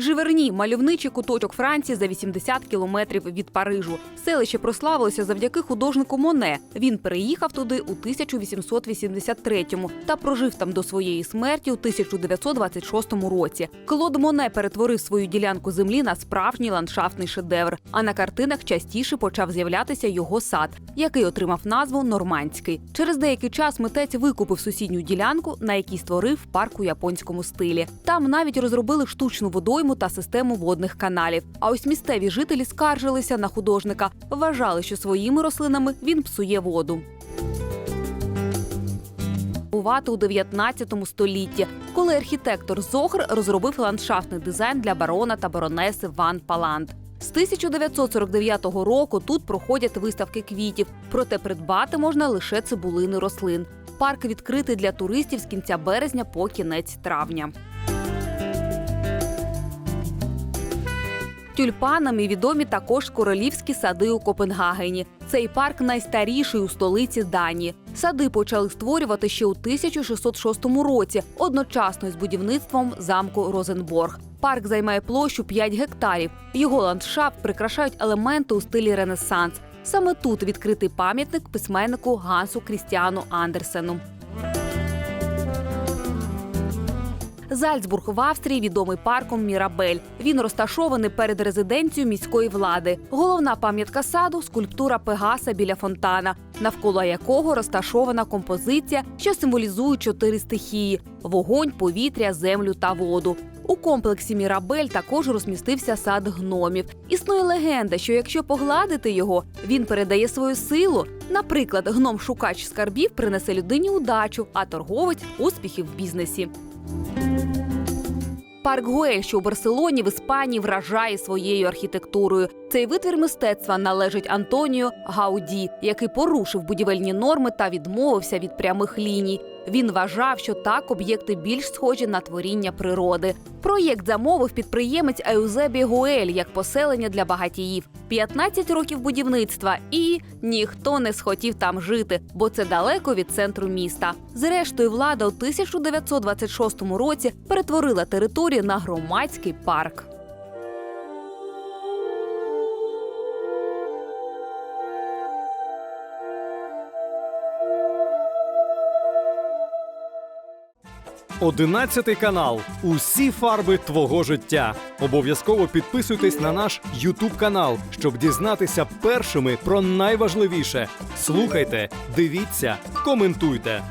Живерні мальовничий куточок Франції за 80 кілометрів від Парижу. Селище прославилося завдяки художнику Моне. Він переїхав туди у 1883-му та прожив там до своєї смерті у 1926 році. Клод Моне перетворив свою ділянку землі на справжній ландшафтний шедевр. А на картинах частіше почав з'являтися його сад, який отримав назву Нормандський. Через деякий час митець викупив сусідню ділянку, на якій створив парк у японському стилі. Там навіть розробили штучну водойму та систему водних каналів. А ось місцеві жителі скаржилися на художника, вважали, що своїми рослинами він псує воду. Бувати у 19 столітті, коли архітектор Зохр розробив ландшафтний дизайн для барона та баронеси Ван Палант. З 1949 року тут проходять виставки квітів, проте придбати можна лише цибулини рослин. Парк відкритий для туристів з кінця березня по кінець травня. Тюльпанами відомі також королівські сади у Копенгагені. Цей парк найстаріший у столиці Данії. Сади почали створювати ще у 1606 році, одночасно із будівництвом замку Розенборг. Парк займає площу 5 гектарів. Його ландшафт прикрашають елементи у стилі Ренесанс. Саме тут відкритий пам'ятник письменнику Гансу Крістіану Андерсену. Зальцбург в Австрії відомий парком Мірабель. Він розташований перед резиденцією міської влади. Головна пам'ятка саду скульптура Пегаса біля фонтана, навколо якого розташована композиція, що символізує чотири стихії: вогонь, повітря, землю та воду. У комплексі Мірабель також розмістився сад гномів. Існує легенда, що якщо погладити його, він передає свою силу. Наприклад, гном-шукач скарбів принесе людині удачу, а торговець успіхи в бізнесі. Парк Гуель, що у Барселоні в Іспанії вражає своєю архітектурою. Цей витвір мистецтва належить Антоніо Гауді, який порушив будівельні норми та відмовився від прямих ліній. Він вважав, що так об'єкти більш схожі на творіння природи. Проєкт замовив підприємець Еузебі Гуель як поселення для багатіїв. 15 років будівництва, і ніхто не схотів там жити, бо це далеко від центру міста. Зрештою, влада у 1926 році перетворила територію на громадський парк. Одинадцятий канал. Усі фарби твого життя. Обов'язково підписуйтесь на наш Ютуб канал, щоб дізнатися першими про найважливіше. Слухайте, дивіться, коментуйте.